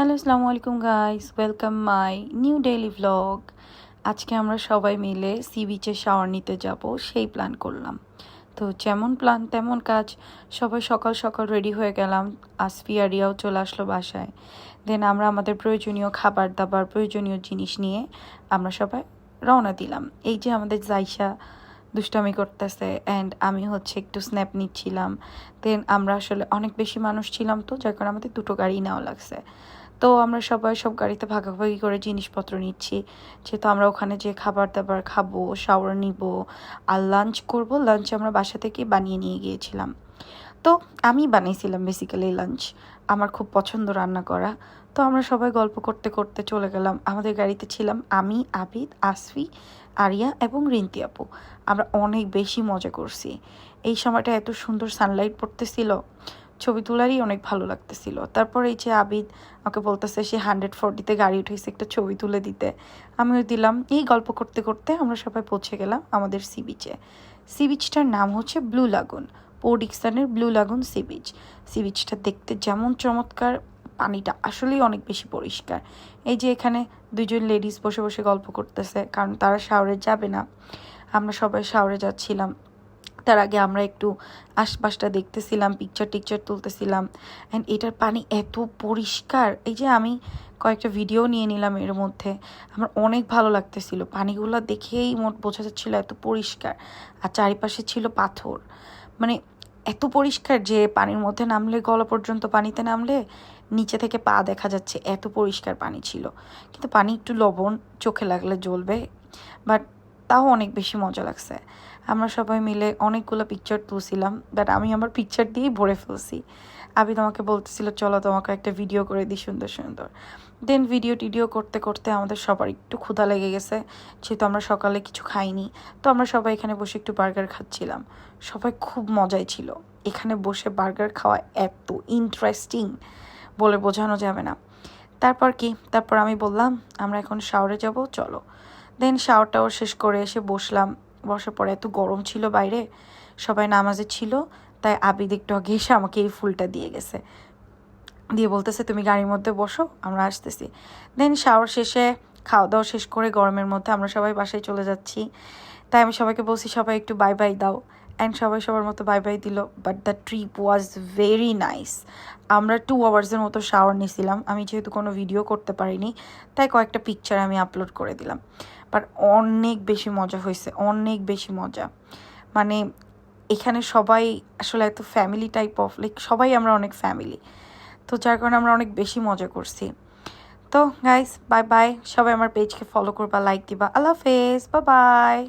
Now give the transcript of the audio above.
Hello, আসসালামু আলাইকুম guys welcome my new daily vlog আজকে আমরা সবাই মিলে সি বিচে শাওয়ার নিতে যাব, সেই প্ল্যান করলাম। তো যেমন প্ল্যান তেমন কাজ, সবাই সকাল সকাল রেডি হয়ে গেলাম, আসফি আর চলে আসলো বাসায়। দেন আমরা আমাদের প্রয়োজনীয় খাবার দাবার, প্রয়োজনীয় জিনিস নিয়ে আমরা সবাই রওনা দিলাম। এই যে আমাদের জাইসা দুষ্টামি করতেছে অ্যান্ড আমি হচ্ছে একটু স্ন্যাপ নিচ্ছিলাম। দেন আমরা আসলে অনেক বেশি মানুষ ছিলাম তো, যার কারণে আমাদের দুটো গাড়ি নেওয়া লাগছে। তো আমরা সবাই সব গাড়িতে ভাগাভাগি করে জিনিসপত্র নিচ্ছি। যেহেতু আমরা ওখানে যে খাবার দাবার খাব শাওয়ার নিব, আর লাঞ্চ করব লাঞ্চ আমরা বাসা থেকে বানিয়ে নিয়ে গিয়েছিলাম। তো আমি বানিয়েছিলাম বেসিক্যালি লাঞ্চ আমার খুব পছন্দ রান্না করা। তো আমরা সবাই গল্প করতে করতে চলে গেলাম। আমাদের গাড়িতে ছিলাম আমি, আবিদ, আসফি, আরিয়া এবং রিন্তি আপু। আমরা অনেক বেশি মজা করছি। এই সময়টা এত সুন্দর সানলাইট পড়তেছিল। ছবি তোলারই অনেক ভালো লাগতেছিল। তারপর এই যে আবিদ আমাকে বলতেছে সে হান্ড্রেড ফোরটিতে গাড়ি উঠেছে একটা ছবি তুলে দিতে। আমিও দিলাম। এই গল্প করতে করতে আমরা সবাই পৌঁছে গেলাম আমাদের সি বিচে সি বিচটার নাম হচ্ছে blue lagoon পোর্ডিকস্তানের blue lagoon sea beach sea বিচটা দেখতে যেমন চমৎকার, পানিটা আসলেই অনেক বেশি পরিষ্কার। এই যে এখানে দুজন লেডিস বসে বসে গল্প করতেছে, কারণ তারা শাওরে যাবে না। আমরা সবাই শাওরে যাচ্ছিলাম। তার আগে আমরা একটু আশপাশটা দেখতেছিলাম পিকচার টিকচার তুলতেছিলাম অ্যান্ড এটার পানি এত পরিষ্কার। এই যে আমি কয়েকটা ভিডিও নিয়ে নিলাম এর মধ্যে, আমার অনেক ভালো লাগতেছিল। পানিগুলো দেখেই মোট বোঝা যাচ্ছিল এত পরিষ্কার। আর চারিপাশে ছিল পাথর। মানে এত পরিষ্কার যে পানির মধ্যে নামলে, গলা পর্যন্ত পানিতে নামলে, নিচে থেকে পা দেখা যাচ্ছে এত পরিষ্কার পানি ছিল। কিন্তু পানি একটু লবণ, চোখে লাগলে জ্বলবে। বাট তাও অনেক বেশি মজা লাগছে। আমরা সবাই মিলে অনেকগুলো পিকচার তুলছিলাম বাট আমি আমার পিকচার দিয়েই ভরে ফেলছি। আমি তোমাকে বলতেছিল, চলো তোমাকে একটা ভিডিও করে দিই সুন্দর সুন্দর। দেন ভিডিও টিডিও করতে করতে আমাদের সবার একটু ক্ষুধা লেগে গেছে, যেহেতু আমরা সকালে কিছু খাইনি, তো আমরা সবাই এখানে বসে একটু বার্গার খাচ্ছিলাম। সবাই খুব মজাই ছিল। এখানে বসে বার্গার খাওয়া এত ইন্টারেস্টিং বলে বোঝানো যাবে না। তারপর কি? তারপর আমি বললাম, আমরা এখন শাওরে যাব, চলো। দেন শাওয়ার টাওয়ার শেষ করে এসে বসলাম। বসার পরে এত গরম ছিল বাইরে, সবাই নামাজে ছিল, তাই আবিদ একটু আগে এসে আমাকে এই ফুলটা দিয়ে গেছে। দিয়ে বলতেছে, তুমি গাড়ির মধ্যে বসো, আমরা আসতেছি। দেন শাওয়ার শেষে খাওয়া দাওয়া শেষ করে গরমের মধ্যে আমরা সবাই বাসায় চলে যাচ্ছি। তাই আমি সবাইকে বলছি, সবাই একটু বাই বাই দাও। অ্যান্ড সবাই সবার মতো বাই বাই দিল but the trip was very nice আমরা টু আওয়ার্সের মতো শাওয়ার নিয়েছিলাম আমি যেহেতু কোনো ভিডিও করতে পারিনি, তাই কয়েকটা পিকচার আমি আপলোড করে দিলাম। বাট অনেক বেশি মজা হয়েছে, অনেক বেশি মজা। মানে এখানে সবাই আসলে এত ফ্যামিলি টাইপ অফ লাইক সবাই আমরা অনেক ফ্যামিলি তো যার কারণে আমরা অনেক বেশি মজা করছি। তো গাইস বাই বাই সবাই আমার পেজকে ফলো করবা লাইক দিবা। আল্লাহ হাফেজ বাই বাই